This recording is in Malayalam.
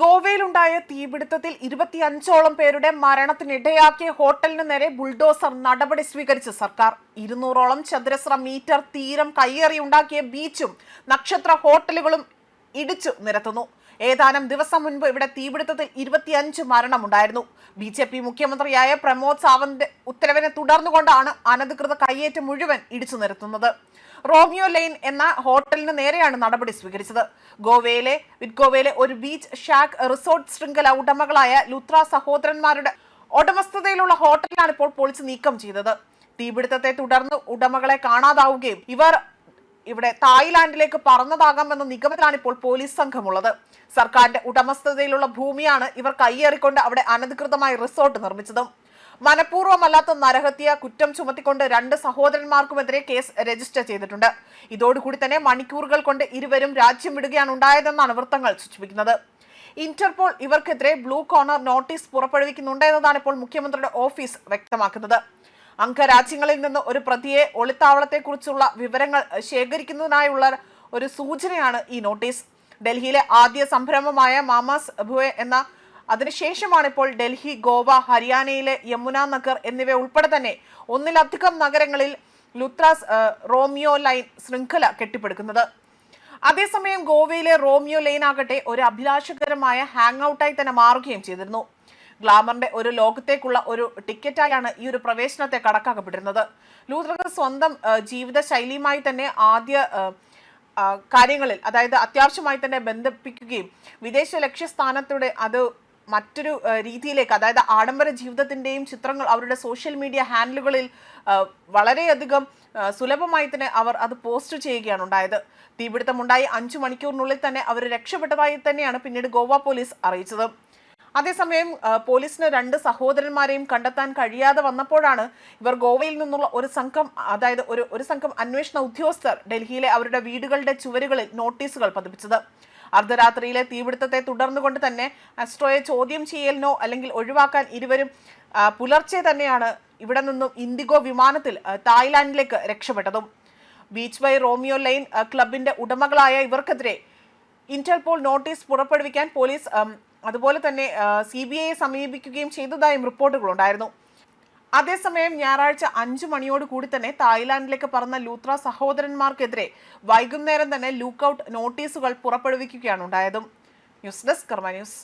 ഗോവയിലുണ്ടായ തീപിടുത്തത്തിൽ ഇരുപത്തിയഞ്ചോളം പേരുടെ മരണത്തിനിടയാക്കിയ ഹോട്ടലിന് നേരെ ബുൾഡോസർ നടപടി സ്വീകരിച്ച് സർക്കാർ. ഇരുന്നൂറോളം ചതുരശ്ര മീറ്റർ തീരം കയ്യേറിയുണ്ടാക്കിയ ബീച്ചും നക്ഷത്ര ഹോട്ടലുകളും ഇടിച്ചു നിരത്തുന്നു. ഏതാനും ദിവസം മുൻപ് ഇവിടെ തീപിടുത്തത്തിൽ ഇരുപത്തിയഞ്ച് മരണമുണ്ടായിരുന്നു. ബി ജെ പി മുഖ്യമന്ത്രിയായ പ്രമോദ് സാവന്ത് ഉത്തരവിനെ തുടർന്നുകൊണ്ടാണ് അനധികൃത കയ്യേറ്റം മുഴുവൻ ഇടിച്ചു നിരത്തുന്നത്. റോമിയോ ലൈൻ എന്ന ഹോട്ടലിന് നേരെയാണ് നടപടി സ്വീകരിച്ചത്. ഗോവയിലെ വിറ്റ്ഗോവയിലെ ഒരു ബീച്ച് ഷാക്ക് റിസോർട്ട് ശൃംഖല ഉടമകളായ ലുത്ര സഹോദരന്മാരുടെ ഉടമസ്ഥതയിലുള്ള ഹോട്ടലിലാണ് ഇപ്പോൾ പൊളിച്ച് നീക്കം ചെയ്തത്. തീപിടുത്തത്തെ തുടർന്ന് ഉടമകളെ കാണാതാവുകയും ഇവർ ഇവിടെ തായ്ലാന്റിലേക്ക് പറന്നതാകാമെന്ന നിഗമനത്തിലാണ് ഇപ്പോൾ പോലീസ് സംഘമുള്ളത്. സർക്കാരിന്റെ ഉടമസ്ഥതയിലുള്ള ഭൂമിയാണ് ഇവർ കൈയേറിക്കൊണ്ട് അവിടെ അനധികൃതമായി റിസോർട്ട് നിർമ്മിച്ചതും. മനഃപൂർവമല്ലാത്ത നരഹത്യ കുറ്റം ചുമത്തിക്കൊണ്ട് രണ്ട് സഹോദരന്മാർക്കുമെതിരെ കേസ് രജിസ്റ്റർ ചെയ്തിട്ടുണ്ട്. ഇതോടുകൂടി തന്നെ മണിക്കൂറുകൾ കൊണ്ട് ഇരുവരും രാജ്യം വിടുകയാണ് ഉണ്ടായതെന്നാണ് വൃത്തങ്ങൾ സൂചിപ്പിക്കുന്നത്. ഇന്റർപോൾ ഇവർക്കെതിരെ ബ്ലൂ കോർണർ നോട്ടീസ് പുറപ്പെടുവിക്കുന്നുണ്ട് എന്നതാണ് ഇപ്പോൾ മുഖ്യമന്ത്രിയുടെ ഓഫീസ് വ്യക്തമാക്കുന്നത്. അംഗരാജ്യങ്ങളിൽ നിന്ന് ഒരു പ്രതിയെ ഒളിത്താവളത്തെക്കുറിച്ചുള്ള വിവരങ്ങൾ ശേഖരിക്കുന്നതിനായുള്ള ഒരു സൂചനയാണ് ഈ നോട്ടീസ്. ഡൽഹിയിലെ ആദ്യ സംരംഭമായ മാമാസ് ഭുവെ എന്ന അതിനുശേഷമാണ് ഇപ്പോൾ ഡൽഹി ഗോവ ഹരിയാനയിലെ യമുന നഗർ എന്നിവ ഉൾപ്പെടെ തന്നെ ഒന്നിലധികം നഗരങ്ങളിൽ ലുത്രാസ് റോമിയോ ലൈൻ ശൃംഖല കെട്ടിപ്പടുക്കുന്നത്. അതേസമയം ഗോവയിലെ റോമിയോ ലൈൻ ആകട്ടെ ഒരു അഭിലാഷകരമായ ഹാങ് ഔട്ടായി തന്നെ മാറുകയും ചെയ്തിരുന്നു. ഗ്ലാമറിന്റെ ഒരു ലോകത്തേക്കുള്ള ഒരു ടിക്കറ്റായാണ് ഈ ഒരു പ്രവേശനത്തെ കണക്കാക്കപ്പെട്ടിരുന്നത്. ലൂത്രക്ക് സ്വന്തം ജീവിത ശൈലിയുമായി തന്നെ ആദ്യ കാര്യങ്ങളിൽ അതായത് അത്യാവശ്യമായി തന്നെ ബന്ധിപ്പിക്കുകയും വിദേശ ലക്ഷ്യസ്ഥാനത്തൂടെ അത് മറ്റൊരു രീതിയിലേക്ക് അതായത് ആഡംബര ജീവിതത്തിന്റെയും ചിത്രങ്ങൾ അവരുടെ സോഷ്യൽ മീഡിയ ഹാൻഡിലുകളിൽ വളരെയധികം സുലഭമായി തന്നെ അവർ അത് പോസ്റ്റ് ചെയ്യുകയാണ് ഉണ്ടായത്. തീപിടുത്തമുണ്ടായി അഞ്ചു മണിക്കൂറിനുള്ളിൽ തന്നെ അവർ രക്ഷപ്പെട്ടതായി തന്നെയാണ് പിന്നീട് ഗോവ പോലീസ് അറിയിച്ചത്. അതേസമയം പോലീസിന് രണ്ട് സഹോദരന്മാരെയും കണ്ടെത്താൻ കഴിയാതെ വന്നപ്പോഴാണ് ഇവർ ഗോവയിൽ നിന്നുള്ള ഒരു സംഘം അതായത് ഒരു ഒരു സംഘം അന്വേഷണ ഉദ്യോഗസ്ഥർ ഡൽഹിയിലെ അവരുടെ വീടുകളുടെ ചുവരുകളിൽ നോട്ടീസുകൾ പതിപ്പിച്ചത്. അർദ്ധരാത്രിയിലെ തീപിടുത്തത്തെ തുടർന്നുകൊണ്ട് തന്നെ അസ്ട്രോയെ ചോദ്യം ചെയ്യലിനോ അല്ലെങ്കിൽ ഒഴിവാക്കാൻ ഇരുവരും പുലർച്ചെ തന്നെയാണ് ഇവിടെ നിന്നും ഇൻഡിഗോ വിമാനത്തിൽ തായ്ലാൻഡിലേക്ക് രക്ഷപ്പെട്ടതും. ബീച്ച് ബൈ റോമിയോ ലൈൻ ക്ലബിന്റെ ഉടമകളായ ഇവർക്കെതിരെ ഇന്റർപോൾ നോട്ടീസ് പുറപ്പെടുവിക്കാൻ പോലീസ് അതുപോലെ തന്നെ സി ബി ഐയെ സമീപിക്കുകയും ചെയ്തതായും റിപ്പോർട്ടുകളുണ്ടായിരുന്നു. അതേസമയം ഞായറാഴ്ച അഞ്ചു മണിയോട് കൂടി തന്നെ തായ്ലാന്റിലേക്ക് പറന്ന ലൂത്ര സഹോദരന്മാർക്കെതിരെ വൈകുന്നേരം തന്നെ ലൂക്കൌട്ട് നോട്ടീസുകൾ പുറപ്പെടുവിക്കുകയാണ് ഉണ്ടായതും. News desk Karma news.